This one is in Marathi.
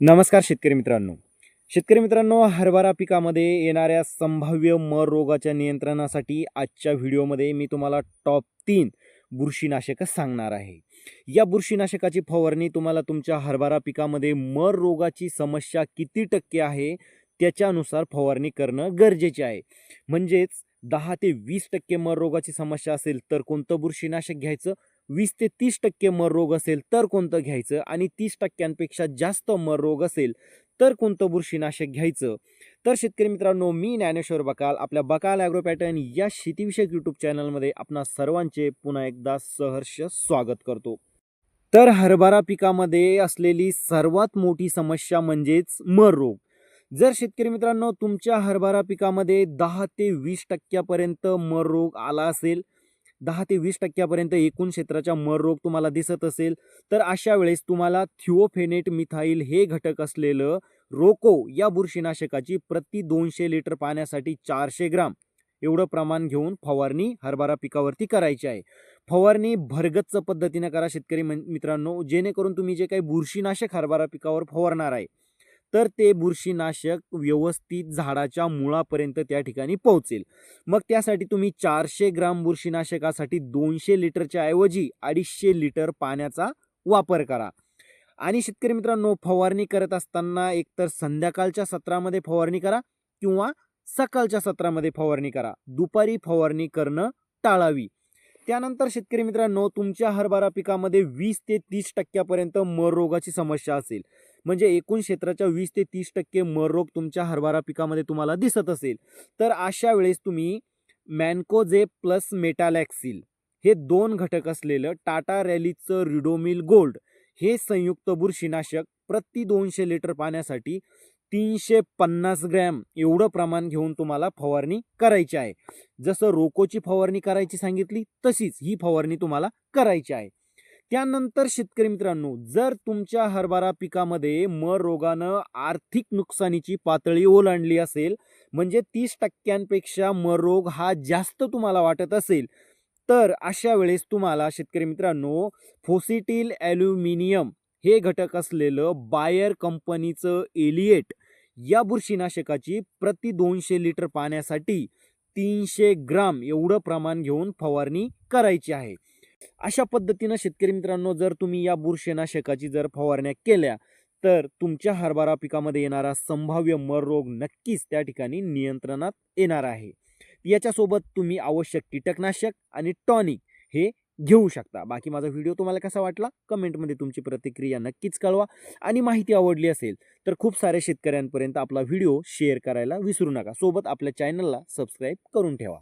नमस्कार शेतकरी मित्रांनो. शेतकरी मित्रांनो हरभरा पिकामध्ये येणाऱ्या संभाव्य मर रोगाच्या नियंत्रणासाठी आजच्या व्हिडिओमध्ये मी तुम्हाला टॉप तीन बुरशीनाशकं सांगणार आहे. या बुरशीनाशकाची फवारणी तुम्हाला तुमच्या हरभरा पिकामध्ये मर रोगाची समस्या किती टक्के आहे त्याच्यानुसार फवारणी करणं गरजेचे आहे. म्हणजेच दहा ते वीस टक्के मर रोगाची समस्या असेल तर कोणतं बुरशीनाशक घ्यायचं? वीस ते तीस टक्के मर रोग असेल तर कोणतं घ्यायचं? आणि तीस टक्क्यांपेक्षा जास्त मर रोग असेल तर कोणतं बुरशीनाशक घ्यायचं? तर शेतकरी मित्रांनो मी ज्ञानेश्वर बकाल. आपल्या बकाल ॲग्रो पॅटर्न या शेतीविषयक यूट्यूब चॅनलमध्ये आपणा सर्वांचे पुन्हा एकदा सहर्ष स्वागत करतो. तर हरभरा पिकामध्ये असलेली सर्वात मोठी समस्या म्हणजेच मर रोग. जर शेतकरी मित्रांनो तुमच्या हरभरा पिकामध्ये दहा ते वीस टक्क्यापर्यंत मर रोग आला असेल दहा ते वीस टक्क्यापर्यंत एकूण क्षेत्राच्या मर रोग तुम्हाला दिसत असेल तर अशा वेळेस तुम्हाला थिओफेनेट मिथाईल हे घटक असलेलं रोको या बुरशीनाशकाची प्रति दोनशे लिटर पाण्यासाठी चारशे ग्राम. एवढं प्रमाण घेऊन फवारणी हरभरा पिकावरती करायची आहे. फवारणी भरगच्च पद्धतीने करा शेतकरी मित्रांनो जेणेकरून तुम्ही जे काही बुरशीनाशक हरभरा पिकावर फवारणार आहे तर ते बुरशीनाशक व्यवस्थित झाडाच्या मुळापर्यंत त्या ठिकाणी पोहोचेल. मग त्यासाठी तुम्ही चारशे ग्राम बुरशीनाशकासाठी दोनशे लिटरच्या ऐवजी अडीचशे लिटर पाण्याचा वापर करा. आणि शेतकरी मित्रांनो फवारणी करत असताना एकतर संध्याकाळच्या सत्रामध्ये फवारणी करा किंवा सकाळच्या सत्रामध्ये फवारणी करा. दुपारी फवारणी करणं टाळावी. त्यानंतर शेतकरी मित्रांनो तुमच्या हरभरा पिकामध्ये वीस ते तीस टक्क्यापर्यंत मर रोगाची समस्या असेल. म्हणजे एकूण क्षेत्राच्या वीस ते तीस टक्के मर रोग तुमच्या हरभरा पिकामध्ये तुम्हाला दिसत असेल. तर अशा वेळेस तुम्ही मॅनकोजे प्लस मेटालॅक्सिल हे दोन घटक असलेलं टाटा रॅलीचं रिडोमिल गोल्ड हे संयुक्त बुरशीनाशक प्रति दोनशे लिटर पाण्यासाठी तीनशे पन्नास ग्रॅम एवढं प्रमाण घेऊन तुम्हाला फवारणी करायची आहे. जसं रोकोची फवारणी करायची सांगितली तशीच ही फवारणी तुम्हाला करायची आहे. त्यानंतर शेतकरी मित्रांनो जर तुमच्या हरभरा पिकामध्ये मर रोगानं आर्थिक नुकसानीची पातळी ओलांडली असेल म्हणजे तीस टक्क्यांपेक्षा मर रोग हा जास्त तुम्हाला वाटत असेल तर अशा वेळेस तुम्हाला शेतकरी मित्रांनो फोसिटील ॲल्युमिनियम हे घटक असलेलं बायर कंपनीचं एलिएट या बुरशीनाशकाची प्रति दोनशे लिटर पाण्यासाठी तीनशे ग्राम एवढं प्रमाण घेऊन फवारणी करायची आहे. अशा पद्धतीनं शेतकरी मित्रांनो जर तुम्ही या बुरशीनाशकाची जर फवारण्या केल्या तर तुमच्या हरभरा पिकामध्ये येणारा संभाव्य मर रोग नक्कीच त्या ठिकाणी नियंत्रणात येणार आहे. याच्यासोबत तुम्ही आवश्यक कीटकनाशक आणि टॉनिक हे घेऊ शकता. बाकी माझा व्हिडिओ तुम्हाला कसा वाटला कमेंटमध्ये तुमची प्रतिक्रिया नक्कीच कळवा. आणि माहिती आवडली असेल तर खूप साऱ्या शेतकऱ्यांपर्यंत आपला व्हिडिओ शेअर करायला विसरू नका. सोबत आपल्या चॅनलला सबस्क्राईब करून ठेवा.